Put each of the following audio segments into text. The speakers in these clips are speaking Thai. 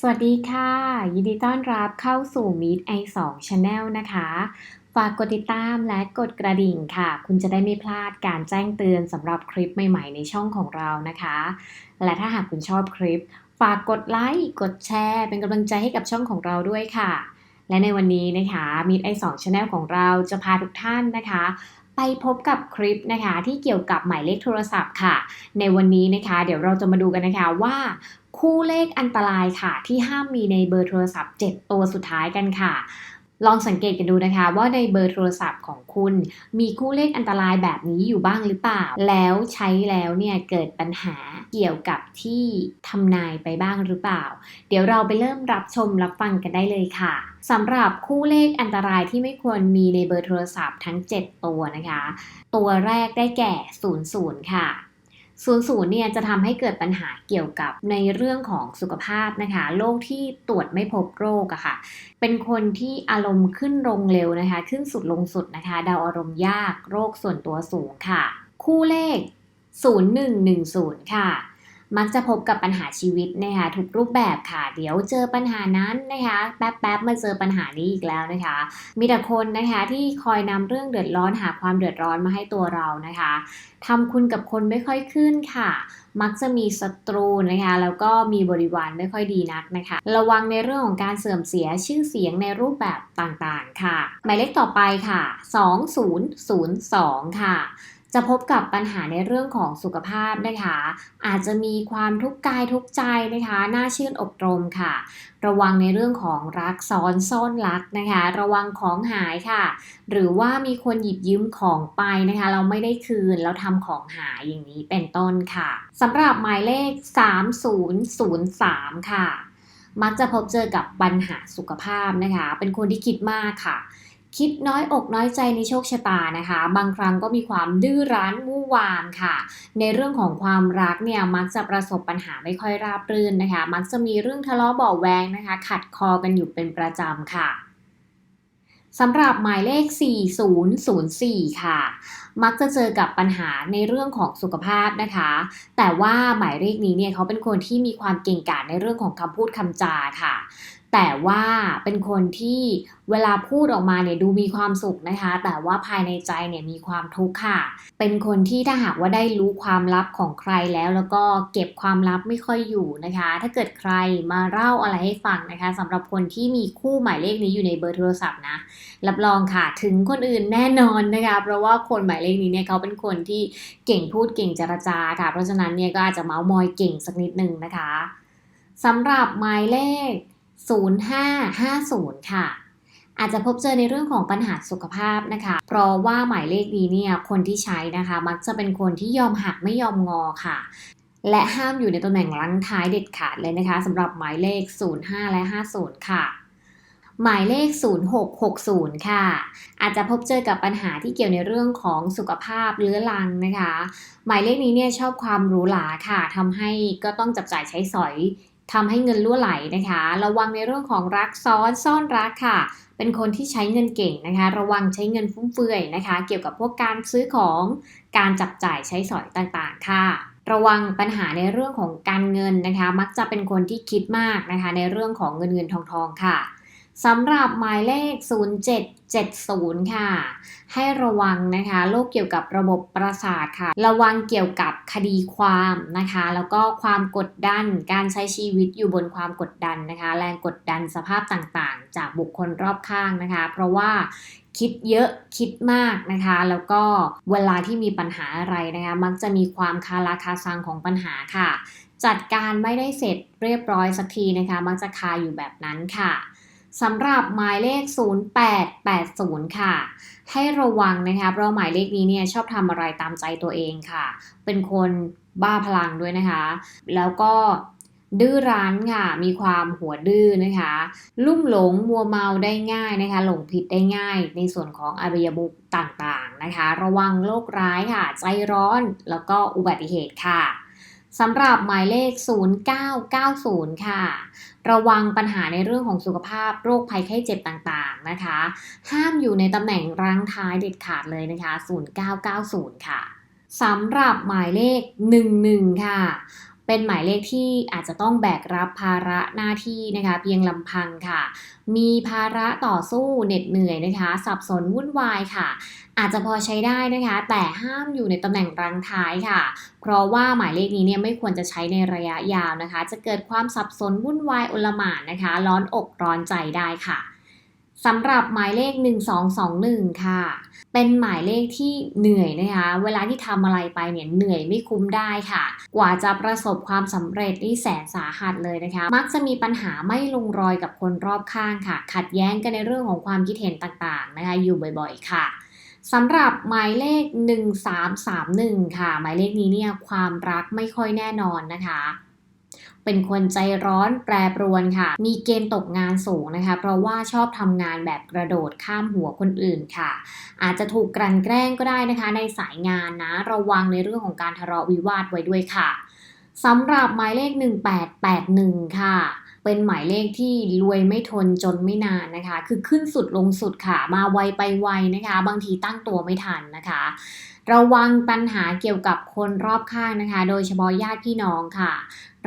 สวัสดีค่ะ ยินดีต้อนรับเข้าสู่ Meet i2 Channel นะคะ ฝากกดติดตามและกดกระดิ่งค่ะ คุณจะได้ไม่พลาดการแจ้งเตือนสำหรับคลิปใหม่ๆในช่องของเรานะคะ และถ้าหากคุณชอบคลิป ฝากกดไลค์กดแชร์เป็นกำลังใจให้กับช่องของเราด้วยค่ะและในวันนี้นะคะ Meet i2 Channel ของเราจะพาทุกท่านนะคะ ไปพบกับคลิปนะคะที่เกี่ยวกับหมายเลขโทรศัพท์ค่ะ ในวันนี้นะคะเดี๋ยวเราจะมาดูกันนะคะว่าคู่เลขอันตรายค่ะ ที่ห้ามมีในเบอร์โทรศัพท์ 7 ตัวสุดท้ายกันค่ะ ลองสังเกตกันดูนะคะว่าในเบอร์โทรศัพท์ของคุณ มีคู่เลขอันตรายแบบนี้อยู่บ้างหรือเปล่า แล้วใช้แล้วเนี่ยเกิดปัญหาเกี่ยวกับที่ทำนายไปบ้างหรือเปล่า เดี๋ยวเราไปเริ่มรับชมรับฟังกันได้เลยค่ะสำหรับคู่เลขอันตรายที่ไม่ควรมีในเบอร์โทรศัพท์ทั้ง 7 ตัวนะคะ ตัวแรกได้แก่ 00 ค่ะ ศูนย์ศูนย์เนี่ยจะทำให้เกิดปัญหาเกี่ยวกับในเรื่องของสุขภาพนะคะ โรคที่ตรวจไม่พบโรคอะค่ะ เป็นคนที่อารมณ์ขึ้นลงเร็วนะคะ ขึ้นสุดลงสุดนะคะเดาอารมณ์ยาก โรคส่วนตัวสูงค่ะ คู่เลข 0110 ค่ะ มักจะพบกับปัญหาชีวิตนะคะทุกรูปแบบค่ะ เดี๋ยวเจอปัญหานั้นนะคะแป๊บๆมาเจอปัญหานี้อีกแล้วนะคะ มีแต่คนนะคะที่คอยนำเรื่องเดือดร้อนหาความเดือดร้อนมาให้ตัวเรานะคะทำคุณกับคนไม่ค่อยขึ้นค่ะ มักจะมีศัตรูนะคะ แล้วก็มีบริวารไม่ค่อยดีนักนะคะ ระวังในเรื่องของการเสื่อมเสียชื่อเสียงในรูปแบบต่างๆ ค่ะ หมายเลขต่อไปค่ะ 2002 ค่ะ จะพบกับปัญหาในเรื่องของสุขภาพนะคะ อาจจะมีความทุกข์กายทุกข์ใจนะคะน่าชื่นอกตรมค่ะ ระวังในเรื่องของรักซ้อนซ่อนรักนะคะ ระวังของหายค่ะ หรือว่ามีคนหยิบยืมของไปนะคะ เราไม่ได้คืนแล้วทำของหายอย่างนี้เป็นต้นค่ะสำหรับหมายเลข 3003 ค่ะ มักจะพบเจอกับปัญหาสุขภาพนะคะ เป็นคนที่คิดมากค่ะ คิดน้อยอกน้อยใจในโชคชะตานะคะ บางครั้งก็มีความดื้อรั้นวู่วามค่ะ ในเรื่องของความรักเนี่ยมักจะประสบปัญหาไม่ค่อยราบรื่นนะคะ มักจะมีเรื่องทะเลาะเบาแวงนะคะ ขัดคอกันอยู่เป็นประจำค่ะสำหรับหมายเลข 4004 ค่ะ มักจะเจอกับปัญหาในเรื่องของสุขภาพนะคะ แต่ว่าหมายเลขนี้เนี่ยเขาเป็นคนที่มีความเก่งกาจในเรื่องของคำพูดคำจาค่ะ แต่ว่าเป็นคนที่เวลาพูดออกมาเนี่ยดูมีความสุขนะคะ แต่ว่าภายในใจเนี่ยมีความทุกข์ค่ะ เป็นคนที่ถ้าหากว่าได้รู้ความลับของใครแล้ว แล้วก็เก็บความลับไม่ค่อยอยู่นะคะ ถ้าเกิดใครมาเล่าอะไรให้ฟังนะคะสำหรับคนที่มีคู่หมายเลขนี้อยู่ในเบอร์โทรศัพท์นะรับรองค่ะถึงคนอื่นแน่นอนนะคะ เพราะว่าคนหมายเลขนี้เนี่ยเขาเป็นคนที่เก่งพูดเก่งเจรจาค่ะ เพราะฉะนั้นเนี่ยก็อาจจะเมาส์มอยเก่งสักนิดนึงนะคะสำหรับหมายเลข 0550 ค่ะ อาจจะพบเจอในเรื่องของปัญหาสุขภาพนะคะ เพราะว่าหมายเลขนี้เนี่ยคนที่ใช้นะคะ มักจะเป็นคนที่ยอมหักไม่ยอมงอค่ะและห้ามอยู่ในตำแหน่งลังท้ายเด็ดขาดเลยนะคะสำหรับหมายเลข 05 และ 50 ค่ะ หมายเลข 0660 ค่ะ อาจจะพบเจอกับปัญหาที่เกี่ยวในเรื่องของสุขภาพเรื้อรังนะคะ หมายเลขนี้เนี่ยชอบความหรูหราค่ะทำให้ก็ต้องจับจ่ายใช้สอย ทำให้เงินล่วไหลนะคะ ระวังในเรื่องของรักซ้อนซ่อนรักค่ะ เป็นคนที่ใช้เงินเก่งนะคะ ระวังใช้เงินฟุ่มเฟือยนะคะ เกี่ยวกับพวกการซื้อของการจับจ่ายใช้สอยต่างๆ ค่ะ ระวังปัญหาในเรื่องของการเงินนะคะ มักจะเป็นคนที่คิดมากนะคะ ในเรื่องของเงินเงินทองทองค่ะ สำหรับหมายเลข 0770 ค่ะ ให้ระวังนะคะโรคเกี่ยวกับระบบประสาทค่ะ ระวังเกี่ยวกับคดีความนะคะ แล้วก็ความกดดัน การใช้ชีวิตอยู่บนความกดดันนะคะ แรงกดดันสภาพต่างๆ จากบุคคลรอบข้างนะคะ เพราะว่าคิดเยอะคิดมากนะคะ แล้วก็เวลาที่มีปัญหาอะไรนะคะ มักจะมีความคาราคาซังของปัญหาค่ะ จัดการไม่ได้เสร็จเรียบร้อยสักทีนะคะ มักจะคาอยู่แบบนั้นค่ะ สำหรับหมายเลข 0880 ค่ะ ให้ระวังนะคะเพราะหมายเลขนี้เนี่ยชอบทำอะไรตามใจตัวเองค่ะ เป็นคนบ้าพลังด้วยนะคะ แล้วก็ดื้อรั้นค่ะ มีความหัวดื้อนะคะ ลุ่มหลงมัวเมาได้ง่ายนะคะ หลงผิดได้ง่าย ในส่วนของอริยบุกต่างๆนะคะ ระวังโรคร้ายค่ะ ใจร้อนแล้วก็อุบัติเหตุค่ะ สำหรับหมายเลข 0990 ค่ะ ระวังปัญหาในเรื่องของสุขภาพโรคภัยไข้เจ็บต่างๆนะคะ ห้ามอยู่ในตำแหน่งรังท้ายเด็ดขาดเลยนะคะ 0990 ค่ะสำหรับหมายเลข 11 ค่ะ เป็นหมายเลขที่อาจจะต้องแบกรับภาระหน้าที่นะคะ เพียงลำพังค่ะ มีภาระต่อสู้เหน็ดเหนื่อยนะคะ สับสนวุ่นวายค่ะ อาจจะพอใช้ได้นะคะ แต่ห้ามอยู่ในตำแหน่งรังท้ายค่ะ เพราะว่าหมายเลขนี้เนี่ยไม่ควรจะใช้ในระยะยาวนะคะ จะเกิดความสับสนวุ่นวายอลหม่านนะคะ ร้อนอกร้อนใจได้ค่ะ สำหรับหมายเลข 1221 ค่ะ เป็นหมายเลขที่เหนื่อยนะคะ เวลาที่ทำอะไรไปเนี่ยเหนื่อยไม่คุ้มได้ค่ะ กว่าจะประสบความสำเร็จที่แสนสาหัสเลยนะคะ มักจะมีปัญหาไม่ลงรอยกับคนรอบข้างค่ะ ขัดแย้งกันในเรื่องของความคิดเห็นต่างๆนะคะ อยู่บ่อยๆ ค่ะสำหรับหมายเลข 1331 ค่ะ หมายเลขนี้เนี่ยความรักไม่ค่อยแน่นอนนะคะ เป็นคนใจร้อนแปรปรวนค่ะ มีเกณฑ์ตกงานสูงนะคะ เพราะว่าชอบทำงานแบบกระโดดข้ามหัวคนอื่นค่ะ อาจจะถูกกลั่นแกล้งก็ได้นะคะ ในสายงานนะ ระวังในเรื่องของการทะเลาะวิวาทไว้ด้วยค่ะสำหรับหมายเลข 1881 ค่ะเป็นหมายเลขที่รวยไม่ทนจนไม่นานนะคะ คือขึ้นสุดลงสุดค่ะ มาไวไปไวนะคะ บางทีตั้งตัวไม่ทันนะคะ ระวังปัญหาเกี่ยวกับคนรอบข้างนะคะ โดยเฉพาะญาติพี่น้องค่ะ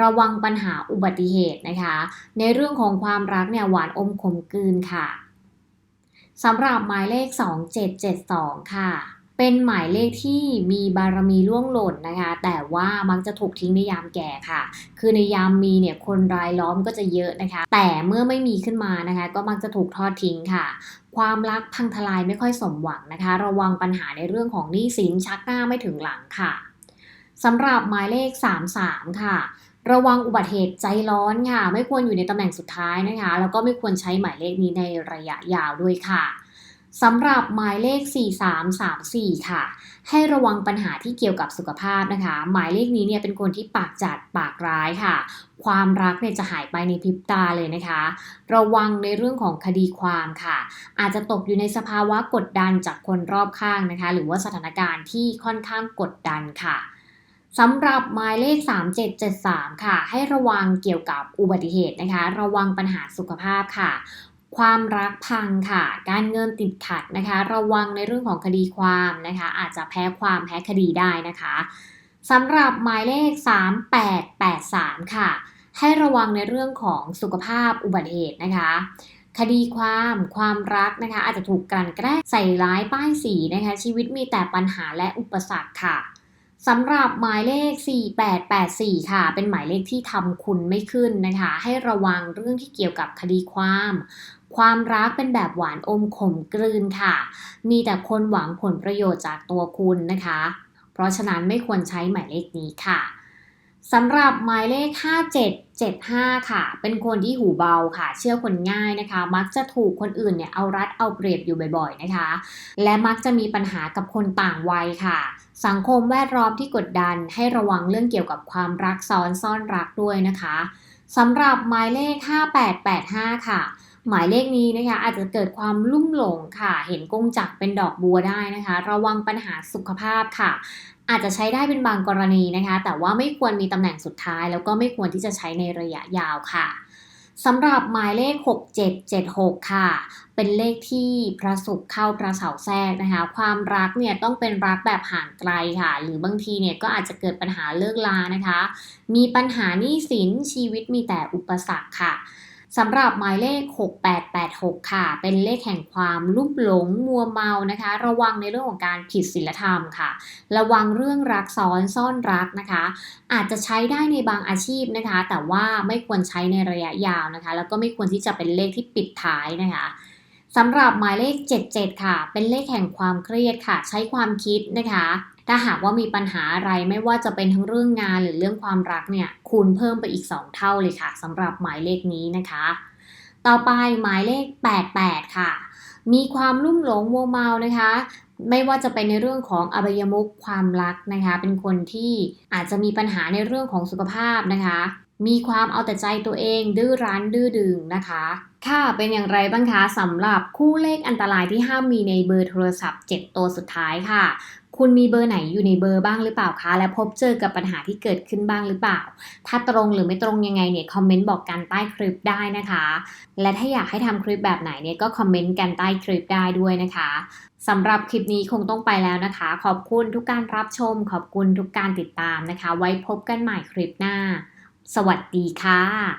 ระวังปัญหาอุบัติเหตุนะคะ ในเรื่องของความรักเนี่ยหวานอมขมกลืนค่ะสำหรับหมายเลข 2772 ค่ะ เป็นหมายเลขที่มีบารมีล่วงหล่นนะคะ แต่ว่ามักจะถูกทิ้งในยามแก่ค่ะ คือในยามมีเนี่ยคนรายล้อมก็จะเยอะนะคะ แต่เมื่อไม่มีขึ้นมานะคะ ก็มักจะถูกทอดทิ้งค่ะ ความรักพังทลายไม่ค่อยสมหวังนะคะ ระวังปัญหาในเรื่องของหนี้สินชักหน้าไม่ถึงหลังค่ะสำหรับหมายเลข 33 ค่ะระวังอุบัติเหตุใจร้อนค่ะ ไม่ควรอยู่ในตำแหน่งสุดท้ายนะคะ แล้วก็ไม่ควรใช้หมายเลขนี้ในระยะยาวด้วยค่ะ สำหรับหมายเลข 4334 ค่ะ ให้ระวังปัญหาที่เกี่ยวกับสุขภาพนะคะ หมายเลขนี้เนี่ยเป็นคนที่ปากจัดปากร้ายค่ะ ความรักเนี่ยจะหายไปในพริบตาเลยนะคะ ระวังในเรื่องของคดีความค่ะ อาจจะตกอยู่ในสภาวะกดดันจากคนรอบข้างนะคะ หรือว่าสถานการณ์ที่ค่อนข้างกดดันค่ะสำหรับหมายเลข 3773 ค่ะ ให้ระวังเกี่ยวกับอุบัติเหตุนะคะ ระวังปัญหาสุขภาพค่ะ ความรักพังค่ะ การเงินติดขัดนะคะ ระวังในเรื่องของคดีความนะคะ อาจจะแพ้ความแพ้คดีได้นะคะสำหรับหมายเลข 3883 ค่ะ ให้ระวังในเรื่องของสุขภาพอุบัติเหตุนะคะ คดีความความรักนะคะ อาจจะถูกกลั่นแกล้งใส่ร้ายป้ายสีนะคะ ชีวิตมีแต่ปัญหาและอุปสรรคค่ะสำหรับหมายเลข 4884 ค่ะ เป็นหมายเลขที่ทำคุณไม่ขึ้นนะคะ ให้ระวังเรื่องที่เกี่ยวกับคดีความ ความรักเป็นแบบหวานอมขมกลืนค่ะ มีแต่คนหวังผลประโยชน์จากตัวคุณนะคะ เพราะฉะนั้นไม่ควรใช้หมายเลขนี้ค่ะสำหรับหมายเลข 5775 ค่ะ เป็นคนที่หูเบาค่ะ เชื่อคนง่ายนะคะ มักจะถูกคนอื่นเนี่ยเอารัดเอาเปรียบอยู่บ่อยๆนะคะ และมักจะมีปัญหากับคนต่างวัยค่ะ สังคมแวดล้อมที่กดดันให้ระวังเรื่องเกี่ยวกับความรักซ้อนซ่อนรักด้วยนะคะสำหรับหมายเลข 5885 ค่ะ หมายเลขนี้นะคะอาจจะเกิดความลุ่มหลงค่ะ เห็นกงจักเป็นดอกบัวได้นะคะ ระวังปัญหาสุขภาพค่ะ อาจจะใช้ได้เป็นบางกรณีนะคะ แต่ว่าไม่ควรมีตำแหน่งสุดท้าย แล้วก็ไม่ควรที่จะใช้ในระยะยาวค่ะสำหรับหมายเลข 6776 ค่ะ เป็นเลขที่พระศุกร์เข้าพระเสาแทรกนะคะ ความรักเนี่ยต้องเป็นรักแบบห่างไกลค่ะ หรือบางทีเนี่ยก็อาจจะเกิดปัญหาเลิกลานะคะ มีปัญหาหนี้สินชีวิตมีแต่อุปสรรคค่ะ สำหรับหมายเลข 6886 ค่ะ เป็นเลขแห่งความลุ่มหลงมัวเมานะคะ ระวังในเรื่องของการผิดศีลธรรมค่ะ ระวังเรื่องรักซ้อนซ่อนรักนะคะ อาจจะใช้ได้ในบางอาชีพนะคะ แต่ว่าไม่ควรใช้ในระยะยาวนะคะ แล้วก็ไม่ควรที่จะเป็นเลขที่ปิดท้ายนะคะสำหรับหมายเลข 77 ค่ะ เป็นเลขแห่งความเครียดค่ะ ใช้ความคิดนะคะ ถ้าหากว่ามีปัญหาอะไรไม่ว่าจะเป็นทั้งเรื่องงานหรือเรื่องความรักเนี่ยคูณเพิ่มไปอีก 2 เท่าเลยค่ะสำหรับหมายเลขนี้นะคะ ต่อไปหมายเลข 88 ค่ะ มีความลุ่มหลงมัวเมานะคะไม่ว่าจะเป็นในเรื่องของอบายมุขความรักนะคะ เป็นคนที่อาจจะมีปัญหาในเรื่องของสุขภาพนะคะ มีความเอาแต่ใจตัวเอง ดื้อรั้นดื้อดึงนะคะ ค่ะเป็นอย่างไรบ้างคะสำหรับคู่เลขอันตรายที่ห้ามมีในเบอร์โทรศัพท์ 7 ตัวสุดท้ายค่ะ คุณมีเบอร์ไหนอยู่ในเบอร์บ้างหรือเปล่าคะ และพบเจอกับปัญหาที่เกิดขึ้นบ้างหรือเปล่า ถ้าตรงหรือไม่ตรงยังไงเนี่ยคอมเมนต์บอกกันใต้คลิปได้นะคะ และถ้าอยากให้ทำคลิปแบบไหนเนี่ยก็คอมเมนต์กันใต้คลิปได้ด้วยนะคะสำหรับคลิปนี้คงต้องไปแล้วนะคะ ขอบคุณทุกการรับชม ขอบคุณทุกการติดตามนะคะ ไว้พบกันใหม่คลิปหน้า สวัสดีค่ะ